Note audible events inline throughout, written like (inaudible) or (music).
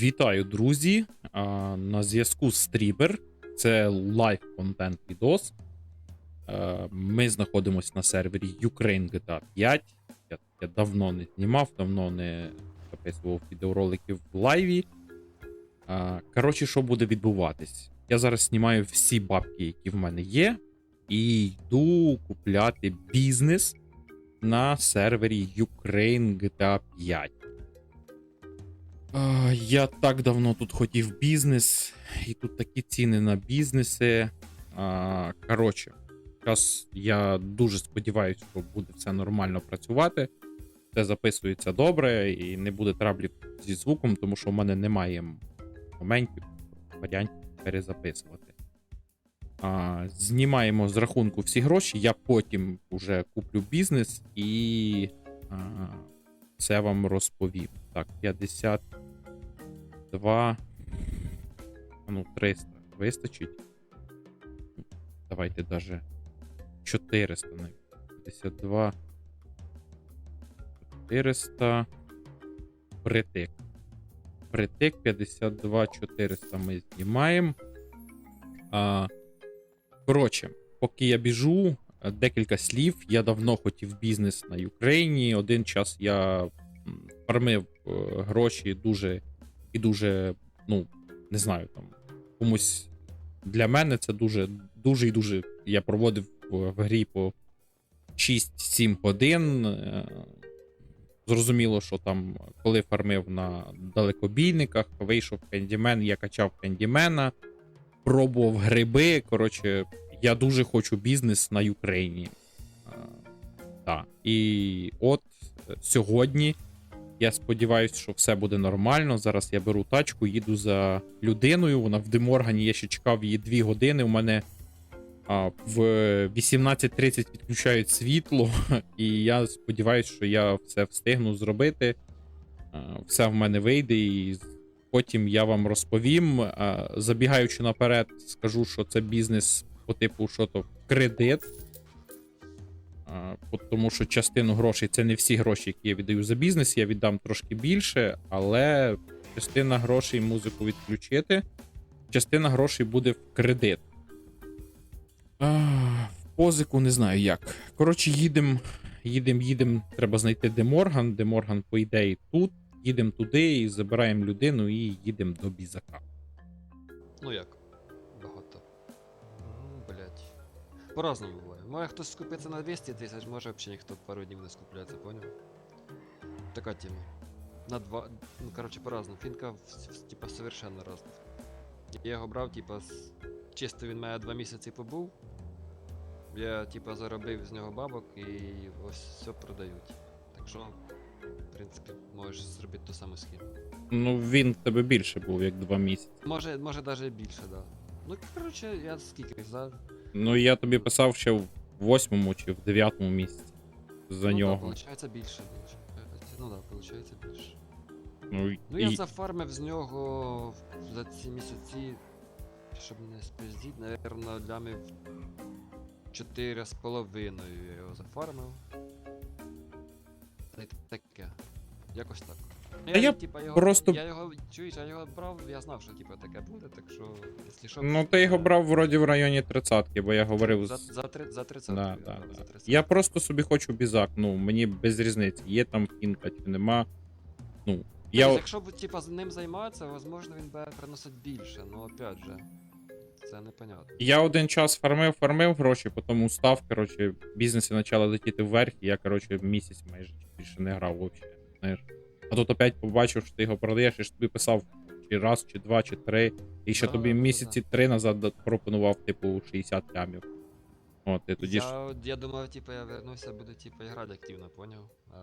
Вітаю, друзі! На зв'язку стрібер. Це лайв контент відос. Ми знаходимося на сервері Ukraine GTA 5. Я, я давно не знімав, давно не записував відеороликів в лайві. Коротше, що буде відбуватись? Я зараз знімаю всі бабки, які в мене є, і йду купляти бізнес на сервері Ukraine GTA 5. Я так давно тут хотів бізнес, і тут такі ціни на бізнеси. Коротше, зараз я дуже сподіваюся, що буде все нормально працювати. Все записується добре і не буде траблів зі звуком, тому що в мене немає моментів, варіантів перезаписувати. Знімаємо з рахунку всі гроші. Я потім вже куплю бізнес і це вам розповім. Так, 50. 2. Ну, 300 вистачить. Давайте даже 400 навіть. 52. 400. Притик. Притик 52 400 ми знімаємо. Коротше, поки я біжу, декілька слів. Я давно хотів бізнес на Україні. Один час я фармив е, гроші дуже і дуже, ну, не знаю, там комусь для мене це дуже, дуже і дуже. Я проводив в, грі по 6-7 годин. Е, Зрозуміло, що там, коли фармив на далекобійниках, вийшов кендімен, я качав кендімена, пробував гриби. Коротше, я дуже хочу бізнес на Україні. Так. І от е, сьогодні я сподіваюся, що все буде нормально. Зараз я беру тачку, їду за людиною. Вона в Деморгані. Я ще чекав її 2 години. У мене а, в 18.30 відключають світло, (laughs) і я сподіваюся, що я все встигну зробити. А, Все в мене вийде, і потім я вам розповім. А, Забігаючи наперед, скажу, що це бізнес по типу, що то кредит. А, по- Тому що частину грошей це не всі гроші, які я віддаю за бізнес. Я віддам трошки більше, але частина грошей музику відключити, частина грошей буде в кредит. А, в позику не знаю як. Коротше, їдемо, їдемо, їдемо. Треба знайти Деморган. Деморган, по ідеї, тут. Їдемо туди і забираємо людину і їдемо до бізака. Ну як? Багато. Блять. По-разному буває. Може хтось скупиться на 200 тисяч, може взагалі ніхто пару днів не скупляється, поняв? Така тема. На два. Ну, короче, по-разному. Фінка, в- в- типа, совершенно разна. Я його брав, типа, з... чисто він мене два місяці побув. Я, типа, заробив з нього бабок і ось все продають. Так що, в принципі, можеш зробити ту саму схему. Ну, він в тебе більше був, як два місяці. Може, може даже більше, да. Ну, короче, я скільки за. Ну, я тобі писав в восьмому чи в дев'ятому місяці за ну, нього. Да, получається більше, получається. Ну да, получається більше. Ну, Ну і... я зафармив з нього за ці місяці, щоб не спиздіть, наверно, лямів 4 з половиною я його зафармив. Та й таке. Якось так. Ну, я типа, його, просто- Я його, чуєш, я його брав, я знав, що типа таке буде, так що, якщо що... Ну, ти його брав вроді в районі тридцатки, бо я говорив За, з. за, три- за 30 Да, я да, да. Я просто собі хочу бізак. Ну, мені без різниці, є там фінка чи нема. Ну, Я... я. Якщо б типа з ним займатися, можливо він буде приносити більше, ну опять же. Це непонятно. Я один час фармив, фармив гроші, потім устав, коротше, бізнеси почали летіти вверх, і я, коротше, місяць майже більше не грав взагалі. Знаєш. А тут опять побачив, що ти його продаєш, і ж тобі писав чи раз, чи два, чи три. І ще Да, тобі да, да, місяці три назад пропонував, типу, 60 лямів. От, і тоді ж. я, я думав, типа, я вернуся, буду типа грати активно, поняв? А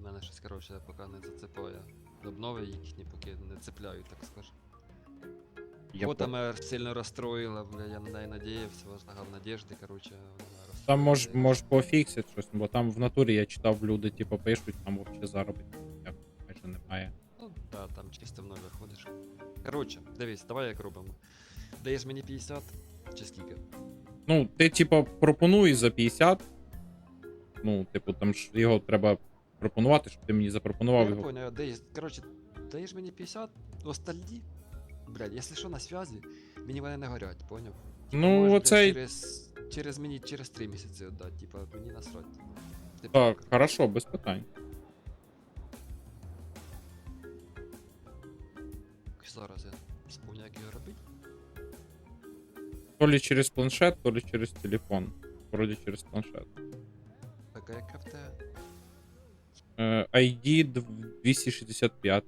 в мене щось, коротше, поки не зацепає. Обнови їхні поки не цепляють, так скажем. Я Фото по- мене сильно розстроїла, бля, я на неї надіявся, возлагав надіжди, коротше, вона розстроїла. Там мож, мож пофіксити щось, бо там в натурі я читав, люди, типу, пишуть, там взагалі майже немає. Ну, да, там чисто в ноль виходиш. Коротше, дивись, давай як робимо. Даєш мені 50 чи скільки? Ну, ти, типу, пропонуєш за 50. Ну, типу, там ж його треба пропонувати, щоб ти мені запропонував Я його. понял, десь, коротше, даєш мені 50, остальні, блядь, якщо що на зв'язі, мені вони не горять, поняв? Ну, Можеш, блядь, оцей. Через, через мені через 3 місяці віддати, типа, мені насрать. Ти Так, хорошо, без питань. Зараз я спомню, як його робити. То ли через планшет, то ли через телефон. Вроді через планшет. ПК яке в тебе? Е, ID дв- 265.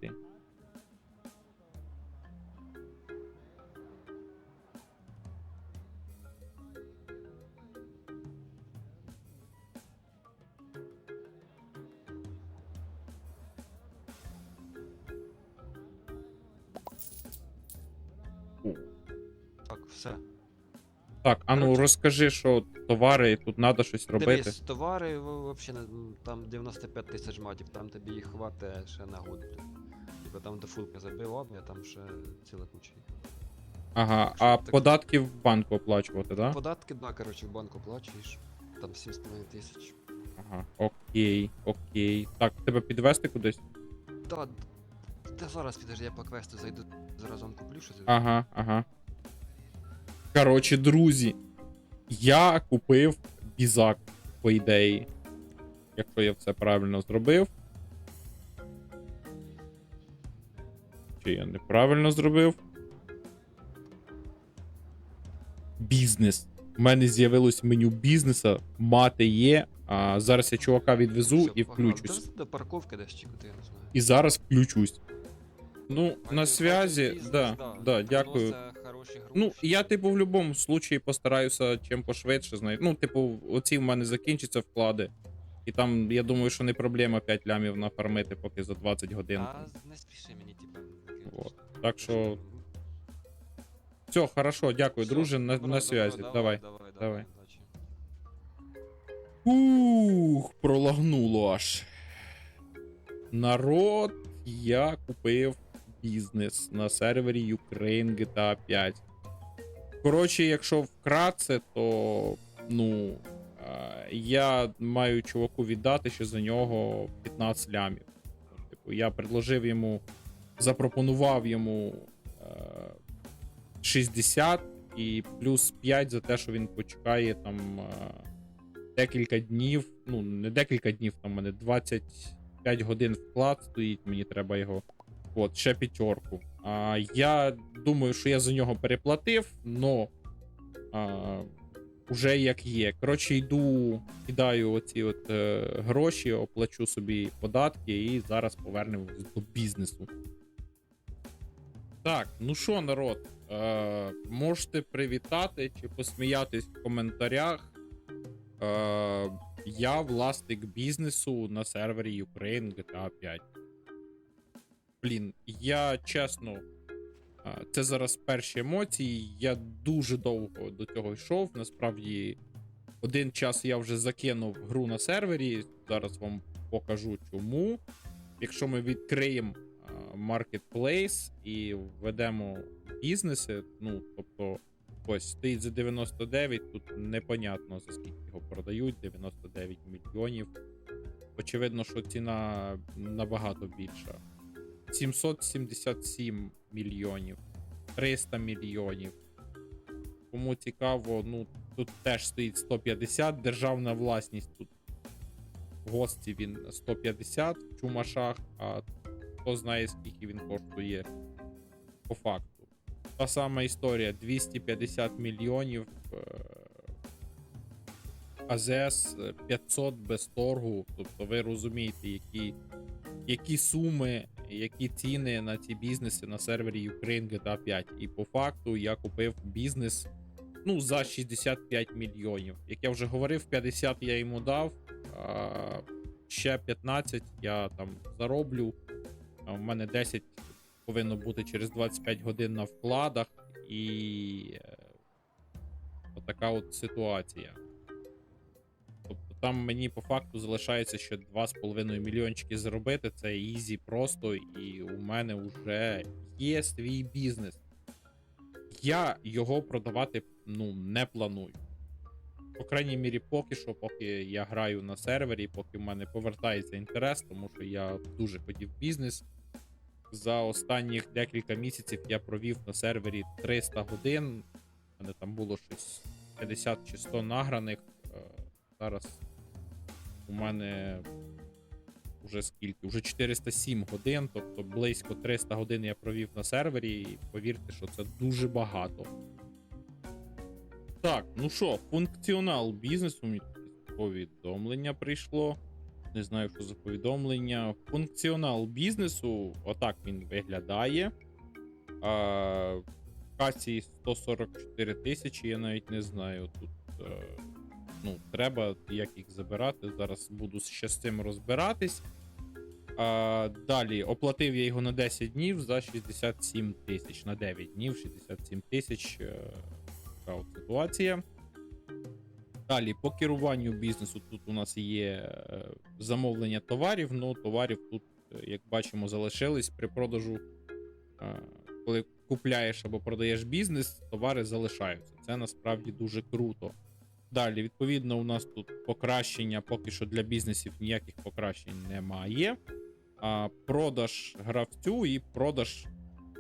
Так, а ну Коротше. розкажи, що товари, тут треба щось робити. Дивись, товари взагалі там 95 тисяч матів, там тобі їх хватить ще на год. Типа там до фулки забив об, а там ще ціла куча. їх. Ага, а таке? податки в банку оплачувати, да? Податки, да, коротше, в банку плачеш. Там 7,5 тисяч. Ага, окей, окей. Так, тебе підвести кудись? Та, та зараз підожди, я по квесту зайду, зараз вам куплю щось. Ага, ага. Коротше, друзі, я купив бізак, по ідеї. Якщо я все правильно зробив. Чи я неправильно зробив? Бізнес. У мене з'явилось меню бізнеса, мати є. А зараз я чувака відвезу Всё, і включусь. До парковки десь чи куди, я не знаю. І зараз включусь. Ну, Бачиш, на бачиш, да, да, дякую. Ну, я, типу, в будь-якому случаї постараюся чим пошвидше знайти. Ну, типу, оці в мене закінчаться вклади. І там, я думаю, що не проблема 5 лямів нафармити, поки за 20 годин. А не спіши мені, типа. Вот. Так що, все, хорошо, дякую, Всё, друже, на, на связі. Давай, Давай. давай, давай. Ух, пролагнуло аж. Народ, я купив бізнес на сервері Ukraine GTA 5. Коротше, якщо вкратце, то ну. е, Я маю чуваку віддати ще за нього 15 лямів. Типу, я предложив йому, запропонував йому е, 60 і плюс 5 за те, що він почекає там. е, декілька днів, ну не декілька днів, там у мене 25 годин вклад стоїть, мені треба його. От, ще п'ятерку. А я думаю, що я за нього переплатив, но а, уже як є. Коротше, йду, кидаю оці от е, гроші, оплачу собі податки і зараз повернемось до бізнесу. Так, ну що, народ, е, можете привітати чи посміятись в коментарях. Е, я власник бізнесу на сервері Ukraine GTA 5. Блін, я чесно. Це зараз перші емоції. Я дуже довго до цього йшов. Насправді, один час я вже закинув гру на сервері. Зараз вам покажу чому. Якщо ми відкриємо Marketplace і введемо бізнеси, ну, тобто, ось стоїть за 99, тут непонятно за скільки його продають, 99 мільйонів. Очевидно, що ціна набагато більша. 777 мільйонів, 300 мільйонів. Кому цікаво, ну тут теж стоїть 150, державна власність тут. Гості він 150 в чумашах, а хто знає, скільки він коштує по факту. Та сама історія: 250 мільйонів. е, АЗС 500 без торгу. Тобто ви розумієте, які, які суми, які ціни на ці бізнеси на сервері Ukraine GTA 5. І по факту я купив бізнес ну, за 65 мільйонів. Як я вже говорив, 50 я йому дав. А ще 15 я там зароблю. В мене 10 повинно бути через 25 годин на вкладах. І е, отака от ситуація. Там мені по факту залишається ще 2,5 мільйончики заробити. Це ізі просто, і у мене вже є свій бізнес. Я його продавати ну, не планую. По крайній мірі, поки що, поки я граю на сервері, поки в мене повертається інтерес, тому що я дуже хотів бізнес. за останніх декілька місяців я провів на сервері 300 годин. У мене там було щось 50 чи 100 награних. Е, Зараз у мене вже скільки? Уже 407 годин, тобто близько 300 годин я провів на сервері, і повірте, що це дуже багато. Так, ну що, функціонал бізнесу. Мені повідомлення прийшло. Не знаю, що за повідомлення. Функціонал бізнесу, отак він виглядає. А, в касі 144 тисячі, я навіть не знаю. Тут е, ну, треба як їх забирати. Зараз буду ще з цим розбиратись. А, далі оплатив я його на 10 днів за 67 тисяч. На 9 днів 67 тисяч. е, Така от ситуація. Далі, по керуванню бізнесу тут у нас є е, замовлення товарів. Ну, товарів тут, е, як бачимо, залишились при продажу. Коли купляєш або продаєш бізнес, товари залишаються. Це насправді дуже круто. Далі, відповідно, у нас тут покращення, поки що для бізнесів ніяких покращень немає. А продаж гравцю і продаж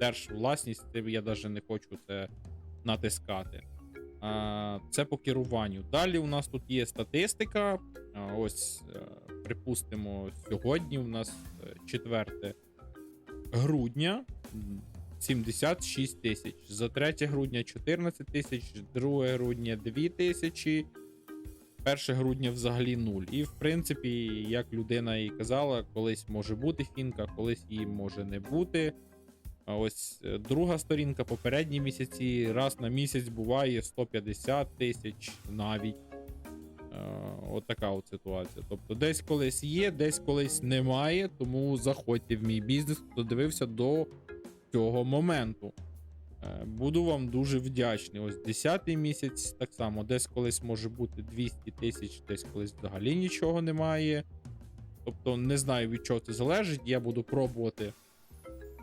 держвласність, я навіть не хочу це натискати. А, Це по керуванню. Далі у нас тут є статистика. Ось, е, припустимо, сьогодні у нас е, 4 грудня. М, 76 тисяч. За 3 грудня 14 тисяч, 2 грудня 2 тисячі, 1 грудня взагалі 0. І в принципі, як людина і казала, колись може бути фінка, колись її може не бути. А ось е, друга сторінка, попередні місяці, раз на місяць буває 150 тисяч навіть. Е, От така от ситуація. Тобто, десь колись є, десь колись немає. Тому заходьте в мій бізнес, хто дивився до цього моменту. Е, Буду вам дуже вдячний. Ось 10 місяць, так само, десь колись може бути 200 тисяч, десь колись взагалі нічого немає. Тобто, не знаю від чого це залежить. Я буду пробувати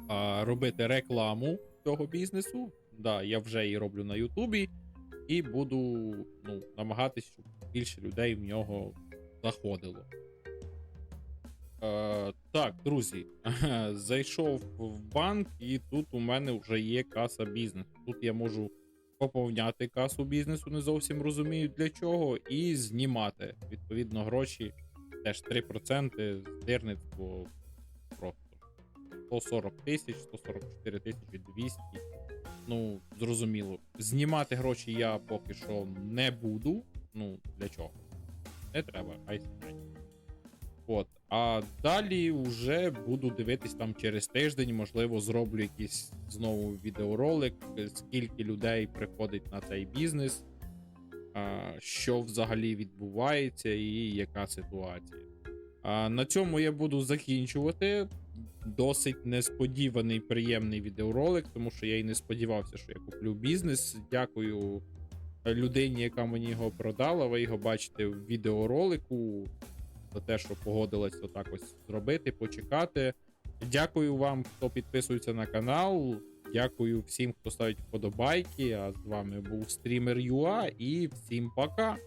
а, робити рекламу цього бізнесу. Да, я вже її роблю на Ютубі, і буду ну, намагатись, щоб більше людей в нього заходило. Е, так, друзі, (laughs) зайшов в банк, і тут у мене вже є каса бізнесу. Тут я можу поповняти касу бізнесу, не зовсім розумію для чого, і знімати. Відповідно, гроші теж 3% здирництво просто. 140 тисяч, 144 тисячі 200. Ну, зрозуміло. Знімати гроші я поки що не буду. Ну, для чого? Не треба, хай. От. А далі вже буду дивитись там через тиждень, можливо, зроблю якийсь знову відеоролик, скільки людей приходить на цей бізнес, що взагалі відбувається і яка ситуація. На цьому я буду закінчувати. Досить несподіваний приємний відеоролик, тому що я і не сподівався, що я куплю бізнес. Дякую людині, яка мені його продала. Ви його бачите в відеоролику за те, що погодилась отак ось зробити, почекати. Дякую вам, хто підписується на канал. Дякую всім, хто ставить вподобайки. А з вами був стрімер Юа і всім пока.